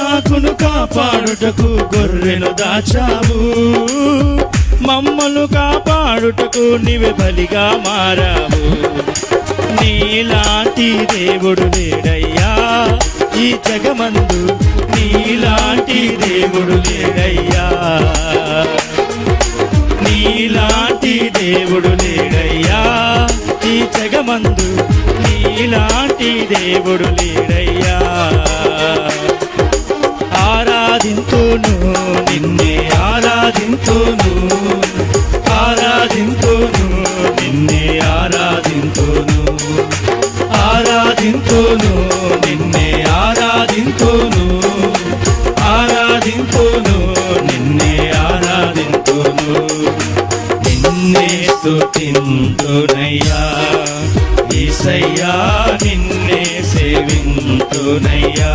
ఇస్సాకును కాపాడుటకు గొర్రెను దాచావు. మమ్మను కాపాడుటకు నీవే బలిగా మారావు. నీలాంటి దేవుడు లేడయ్యా ఈ జగమందు నీలాంటి దేవుడు లేడయ్యా. నీలాంటి దేవుడు లేడయ్యా ఈ జగమందు నీలాంటి దేవుడు లేడయ్యా. ఆరాధింతును నిన్నే ఆరాధింతును ఆరాధింతును నిన్నే ఆరాధింతును ఆరాధింతును నిన్నే ఆరాధింతును ఆరాధింతును నిన్నే ఆరాధింతును నిన్నే స్తుతింతునయ్యా ఈసయ్యా నిన్నే సేవింతునయ్యా